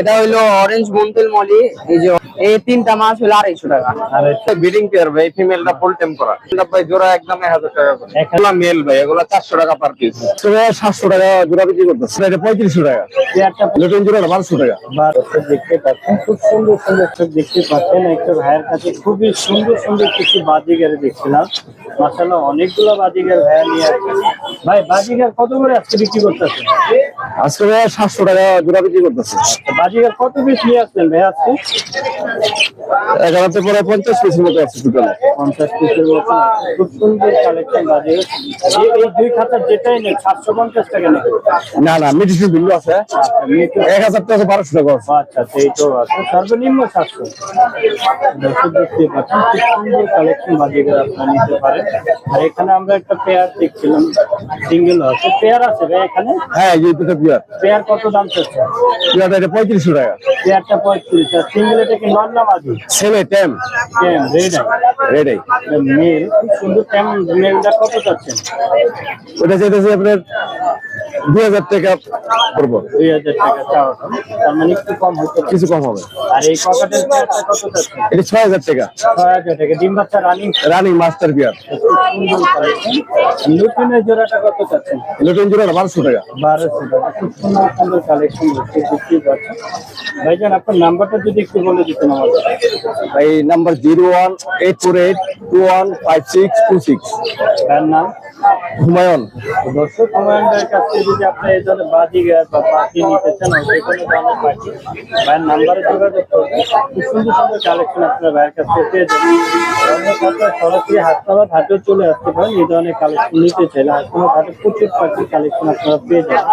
এটা হইল অরেঞ্জ বন্টেল মলি এই যে এই তিনটা মাছ হলো আড়াইশো টাকা। ব্রিডিং পেয়ার ভাই ফিমেলটা ফুল টেম করা। ভাই জোড়া একদম এক হাজার টাকা করে। এক হাজার। মেল ভাই এগুলা চারশো টাকা পার পিস সাতশো টাকা জোড়া বিক্রি করতেছে। এটা পঁয়ত্রিশশো টাকা। নতুন জোড়াটা বারোশো টাকা। দেখতে পাচ্ছেন খুব সুন্দর সুন্দর দেখতে পাচ্ছেন। একটা ভাইয়ের কাছে খুবই সুন্দর সুন্দর কিছু বাজিগারে দেখছিলাম। মাসাল্লাহ অনেকগুলো বাজিগার ভাইয়া নিয়ে আসছে। ভাই বাজিগার কত করে আজকে বিক্রি করতেছে? আজকে ভাই সাতশো টাকা জোড়া বিক্রি করতেছে। কত পিস নিয়ে আসছেন ভাই আজকে? এগারোতে পরে পঞ্চাশ পিসের মতো আছে টোটালে। পঞ্চাশ পিসের মতো। খুব সুন্দর কালেকশন বাজিগার। এই দুই খাতার যেটাই নেই সাতশো পঞ্চাশ টাকা নেই। না না মেডিসিন বিল্লু আছে। এক হাজার টাকা বারোশো টাকা আছে। আচ্ছা আচ্ছা এইটাও আছে। সর্বনিম্ন সাতশো। দর্শক দেখতে পাচ্ছেন খুব সুন্দর কালেকশন বাজিগার আপনারা নিতে পারেন। আর এখানে আমরা একটা পেয়ার দেখছিলাম। সিঙ্গেল আছে। পেয়ার আছে ভাই এখানে? হ্যাঁ এই দুটো পিয়ার? পেয়ার কত দাম পিয়ারটা এটা পঁয়ত্রিশশো টাকা। পেয়ারটা পঁয়ত্রিশ। আর সিঙ্গেল এটা কি নন না মাঝি ছেলে ট্যাম ট্যাম রেড রেডাই মেল খুব সুন্দর ট্যাম মেলটা কত চাচ্ছেন? ওটা যেতেছে আপনার দুই হাজার টাকা পড়ব দুই হাজার টাকা তার মানে একটু কম হতে কিছু কম হবে। আর এই ককাটের এটা ছয় হাজার টাকা। ছয় হাজার টাকা। ডিম বাচ্চা রানিং রানিং মাস্টার লুটিনের জোড়াটা কত চাচ্ছেন? জোড়াটা বারোশো টাকা। বারোশো টাকা। খুব সুন্দর সুন্দর কালেকশন হচ্ছে বুঝতেই পারছেন ভাইজান আপনার নাম্বারটা যদি একটু বলে দিতেন আমাদের এই number zero one eight four eight two one five six two six. তার নাম? হুমায়ুন। দর্শক কমান্ডারের কাছ থেকে যদি আপনি এই ধরনের বাজি গ্যাস বা পাখি নিতে চান যে কোনো ধরনের পাখি ভাইয়ের নাম্বারে যোগাযোগ করবেন খুব সুন্দর সুন্দর কালেকশন আপনার ভাইয়ের কাছ থেকে পেয়ে যাবেন। সরাসরি হাসপাতাল হাটেও চলে আসতে পারেন। এই ধরনের কালেকশন নিতে চাইলে হাসপাতাল হাটে প্রচুর পাখির কালেকশন আপনারা পেয়ে যাবেন।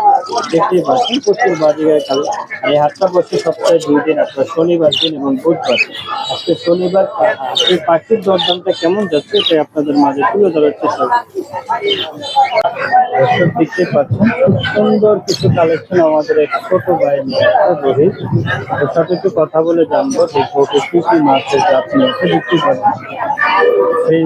দেখতেই পাচ্ছেন প্রচুর বাজি গায়ে কালেকশন আর এই হাটটা বসে সপ্তাহে দুই দিন আপনার শনিবার দিন এবং বুধবার। আজকে শনিবার আজকে পাখির দরদামটা কেমন যাচ্ছে সেটা আপনাদের মাঝে তুলে ধরার চেষ্টা করছি দর্শক দেখতে পাচ্ছেন, খুব সুন্দর কিছু কালেকশন আমাদের এক ছোট ভাই নিয়ে রোহিত। ওর সাথে একটু কথা বলে জানব, দেখব কি কি মাছের জাত নিয়েছে দেখতে পাচ্ছেন সেই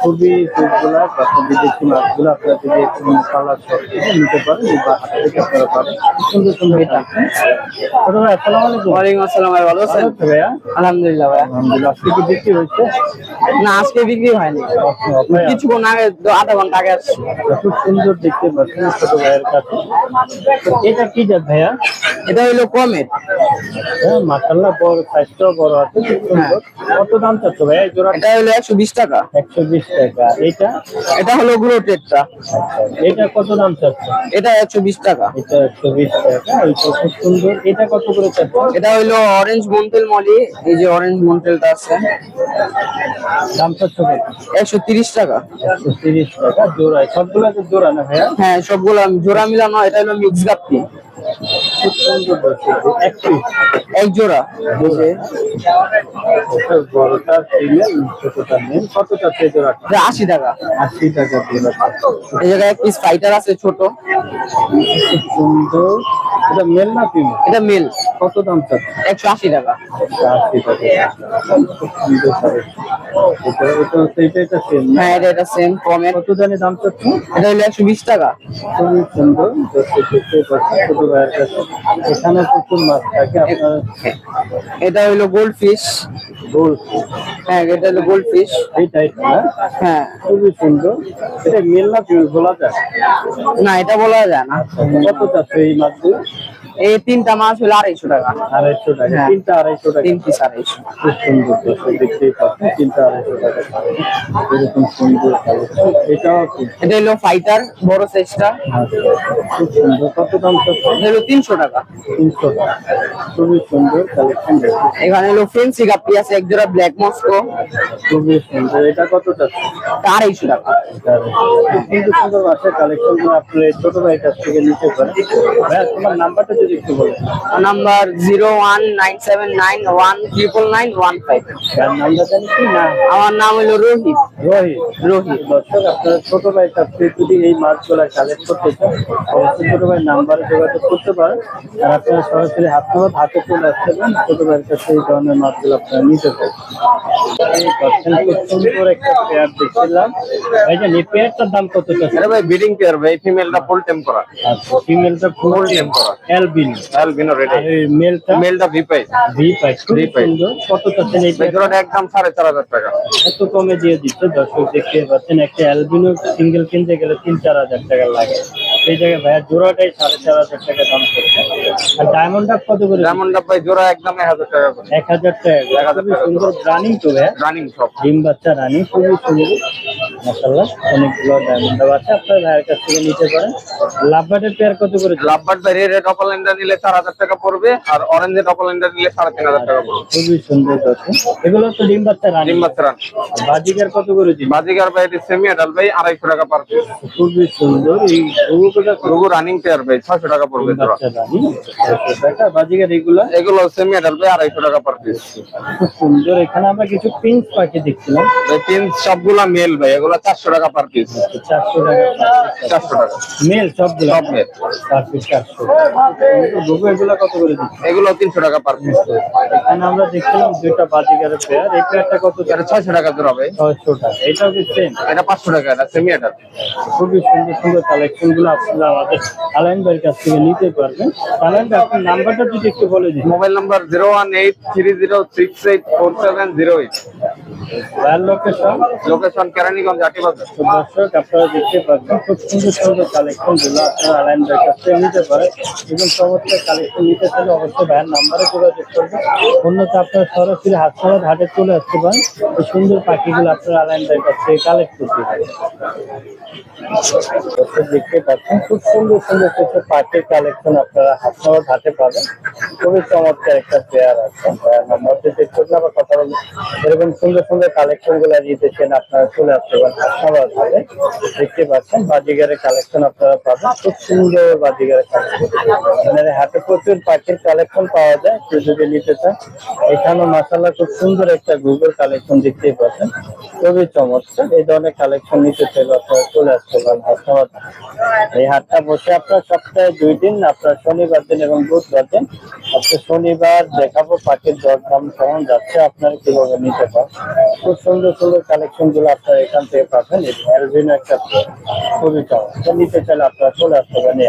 খুবই ফুলগুলা তথা বিদেশি মাছগুলো আপনারা যদি একটু কালার সব থেকে নিতে পারেন বা হাত থেকে আপনারা পাবেন। সুন্দর সুন্দর কালেকশন ছোট ভাই আসসালামু আলাইকুম। ওয়ালাইকুম আসসালাম ভাই ভালো ভালো আছেন ভাইয়া? আলহামদুলিল্লাহ ভাই আলহামদুলিল্লাহ আজকে কি বিক্রি হয়েছে? না আজকে বিক্রি হয়নি। কিছুক্ষণ আগে আধা ঘণ্টা আগে আসছি। খুব সুন্দর দেখতে পাচ্ছেন ছোট ভাইয়ের কাছে। এটা কি জাত ভাইয়া? এটা হইল কমেট হ্যাঁ বড় সাইজটাও বড় আছে সুন্দর। কত দাম চাচ্ছ ভাইয়া জোড়া এটা হইল একশো বিশ টাকা। একশো বিশ টাকা। এটা? এটা হলো গ্রোটেডটা আচ্ছা এটা কত দাম চাচ্ছ এটা একশো বিশ টাকা। এটা একশো বিশ টাকা খুব সুন্দর। এটা কত করে চাচ্ছ এটা হইল অরেঞ্জ মন্টেল মলি এই যে অরেঞ্জ মন্টেলটা আছে। দাম চাচ্ছ কত? একশো তিরিশ টাকা। একশো তিরিশ টাকা জোড়া সবগুলো জোড়া না ভাইয়া? হ্যাঁ সবগুলো জোড়া মিলানো এটা হলো মিক্স গাপ্পি। খুব সুন্দর দেখতে এক জোড়া এই বড়টা ফিমেল ছোটটা মেল কত চাচ্ছে জোড়াটা আশি টাকা। আশি টাকা জোড়া এই জায়গায় পিস ফাইটার আছে ছোট। খুব সুন্দর। এটা মেল না ফিমেল? এটা মেল। কত দাম স্যার একশো আশি টাকা। 180 টাকা। এটা এটা এটা এটা সেম হ্যাঁ এটা এটা সেম কমের। কত জানি দাম স্যার এটা হলো একশো বিশ টাকা। খুবই সুন্দর দর্শক দেখতে পাচ্ছেন ছোট ভাইয়ের কাছে। এখানে প্রচুর মাছ থাকে আপনার এটা হলো গোল্ড ফিশ গোল হ্যাঁ এটা হলো গোল্ড ফিশ। এই টাইপ না? হ্যাঁ। খুবই সুন্দর। এটা মেল না ফিমেল বলা যায়? না এটা বলা যায় না। কত চাচ্ছে এই মাছগুলো? এই তিনটা মাছ হলো আড়াইশো টাকা। আড়াইশো টাকা হ্যাঁ। তিনটা আড়াইশো টাকা। তিন পিস আড়াইশো খুব সুন্দর দেখতেই পাচ্ছেন তিনটা আড়াইশো টাকা এরকম সুন্দর এটাও এটা হলো ফাইটার বড় সাইজটা খুব সুন্দর। কত দাম এটা হলো তিনশো টাকা। তিনশো টাকা। খুবই সুন্দর কালেকশন এখানে হলো ফেন্সি গাপ্পি আছে এক জোড়া ব্ল্যাক মস্কো খুবই সুন্দর। এটা কত এটা আড়াইশো টাকা। খুব সুন্দর সুন্দর মাছের কালেকশন এই ছোট ভাইয়ের কাছ থেকে নিতে পারেন। তোমার নাম্বারটা যদি একটু বলেন। Number zero one nine seven nine one triple nine one five তার নামটা জানি কি? না। আমার নাম হলো রোহিত। রোহিত। রোহিত। দর্শক আপনার ছোট ভাই থেকে যদি এই মাছগুলো কালেক্ট করতে চান অবশ্যই ছোট ভাই নাম্বারে যোগাযোগ করতে পারেন। আর আপনারা সরাসরি হাত নামাত হাতে চলে আসতে পারেন। ছোট ভাইয়ের কাছে এই ধরনের মাছগুলো আপনারা নিতে পারেন। খুব সুন্দর একটা পেয়ার দেখছিলাম। ভাই জান এই পেয়ারটার দাম কত ভাই ব্রিডিং পেয়ার ভাই ফিমেলটা ফুল টেম করা। আচ্ছা ফিমেলটা ফুল টেম করা। অ্যালবিন অ্যালবিনো রেড এই মেলটা মেলটা ভি পাই ভি পাই। সুন্দর। কত চাচ্ছেন এই জোড়াটা একদম সাড়ে চার হাজার টাকা। এত কমে দিয়ে দিচ্ছে দর্শক দেখতে পাচ্ছেন একটা অ্যালবিনো সিঙ্গেল কিনতে গেলে তিন চার হাজার টাকা লাগে। সেই জায়গায় ভাইয়া জোড়াটাই সাড়ে চার হাজার টাকা দাম করছে। আর ডায়মন্ড কত করে? ডায়মন্ড ভাই জোড়া একদম এক হাজার টাকা করে। এক হাজার টাকা এক হাজার খুবই টাকা। সুন্দর রানিং তো ভাইয়া। রানিং সব ডিম বাচ্চা রানিং খুবই সুন্দর। মাসাল্লাহ অনেকগুলো ডায়মন্ড আছে। আপনার ভাইয়ের কাছ থেকে নিতে পারেন। লাভবাটের পেয়ার কত করে লাভবার্ড ভাই রেড নিলে চার হাজার টাকা পড়বে আর অরেঞ্জের নিলে সাড়ে তিন হাজার টাকা পড়বে। খুবই সুন্দর দর্শক এগুলো তো ডিম বাচ্চা রানিং। ডিম বাচ্চা রান। বাজিকার কত করে দিন? ভাই এটি সেমি আডাল ভাই আড়াইশো টাকা পার পিস খুবই সুন্দর। এই রঘু রানিং পেয়ার ভাই ছয়শো টাকা পড়বে টাকা বাজিকার এগুলো? এগুলো সেমি আডাল ভাই আড়াইশো টাকা পার পিস খুব সুন্দর। এখানে আমরা কিছু পিঙ্ক পাখি দেখছিলাম। তিন সবগুলা মেল ভাই এগুলো চারশো টাকা পার পিস চারশো টাকা চারশো টাকা। মেল সবগুলো সব মেল পার পিস চারশো এগুলো কত করে দিচ্ছি? এগুলো তিনশো টাকা পার পিস এখানে আমরা দেখছিলাম দুইটা বাজিকারের পেয়ার এই পেয়ারটা কত এটা ছয়শো টাকা জোড়া ভাই। ছয়শো টাকা। এটাও কি সেম এটা পাঁচশো টাকা এটা সেমি আডাল খুবই সুন্দর সুন্দর কালেকশনগুলো আপনারা আমাদের আলাইন ভাইয়ের কাছ থেকে নিতে পারবেন। আলাইন ভাই আপনার নাম্বারটা যদি একটু বলে দিন। Mobile number zero one eight three zero six eight four seven zero eight. Location location Keraniganj আটি দর্শক আপনারা দেখতে পাচ্ছেন খুব সুন্দর সুন্দর আপনারা কাছ নিতে পারেন এবং সমস্ত কালেকশন নিতে চাইলে অবশ্যই ভাইয়ের নাম্বারে যোগাযোগ করবেন। অন্যথা আপনারা সরাসরি ঘাটে চলে আসতে পারেন। এই সুন্দর পাখিগুলো আপনারা আলাইন ভাইয়ের কাছ কালেক্ট করতে পারেন। দেখতে পাচ্ছেন খুব সুন্দর সুন্দর কিছু পাখির কালেকশন আপনারা হাতছাড়া ঘাটে পাবেন। খুবই চমৎকার একটা পেয়ার আছে। নাম্বার চেক করলে আবার কথা বলব। এরকম সুন্দর সুন্দর কালেকশনগুলো দিতেছেন আপনারা চলে আসতে পারেন। হাসনাবাদ ভাবে দেখতে পাচ্ছেন বাজিগারের কালেকশন আপনারা পাবেন। খুব সুন্দর বাজিগারের কালেকশন এখানে হাতে প্রচুর পাখির কালেকশন পাওয়া যায়, কেউ যদি নিতে চান। এখানেও মাসাল্লাহ খুব সুন্দর একটা গুগল কালেকশন দেখতেই পাচ্ছেন। খুবই চমৎকার। এই ধরনের কালেকশন নিতে চাইলে আপনারা চলে আসতে পারেন। হাসনাবাদ এই হাটটা বসে আপনার সপ্তাহে দুই দিন, আপনার শনিবার দিন এবং বুধবার দিন শনিবার দেখাবো পাখির দর দাম কেমন যাচ্ছে, আপনারা কীভাবে নিতে পারেন? খুব সুন্দর সুন্দর কালেকশনগুলো আপনারা এখান থেকে পাবেন। এলভিনো একটা খুবই চমৎকার নিতে চাইলে আপনারা চলে আসতে পারেন